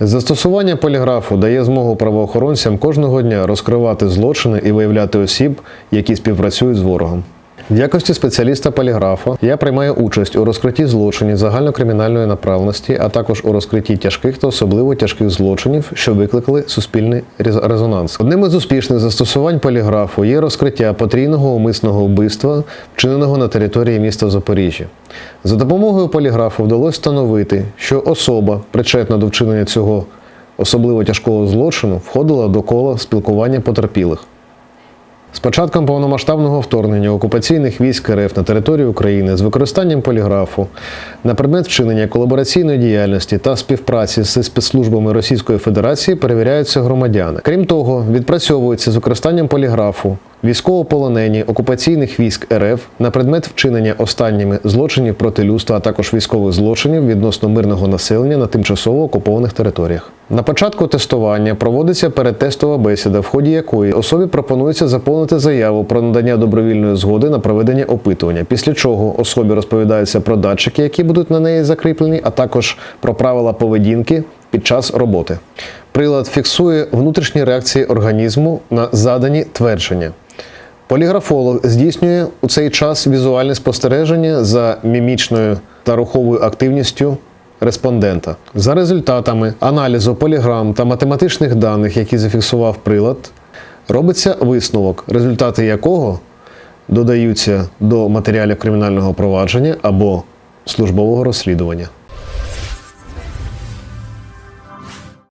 Застосування поліграфу дає змогу правоохоронцям кожного дня розкривати злочини і виявляти осіб, які співпрацюють з ворогом. В якості спеціаліста поліграфа я приймаю участь у розкритті злочинів загальнокримінальної направленості, а також у розкритті тяжких та особливо тяжких злочинів, що викликали суспільний резонанс. Одним із успішних застосувань поліграфу є розкриття потрійного умисного вбивства, вчиненого на території міста Запоріжжя. За допомогою поліграфу вдалося встановити, що особа, причетна до вчинення цього особливо тяжкого злочину, входила до кола спілкування потерпілих. З початком повномасштабного вторгнення окупаційних військ РФ на територію України з використанням поліграфу на предмет вчинення колабораційної діяльності та співпраці зі спецслужбами Російської Федерації перевіряються громадяни. Крім того, відпрацьовується з використанням поліграфу військовополонені окупаційних військ РФ на предмет вчинення останніми злочинів проти людства, а також військових злочинів відносно мирного населення на тимчасово окупованих територіях. На початку тестування проводиться передтестова бесіда, в ході якої особі пропонується заповнити заяву про надання добровільної згоди на проведення опитування, після чого особі розповідається про датчики, які будуть на неї закріплені, а також про правила поведінки під час роботи. Прилад фіксує внутрішні реакції організму на задані твердження. Поліграфолог здійснює у цей час візуальне спостереження за мімічною та руховою активністю респондента. За результатами аналізу поліграм та математичних даних, які зафіксував прилад, робиться висновок, результати якого додаються до матеріалів кримінального провадження або службового розслідування.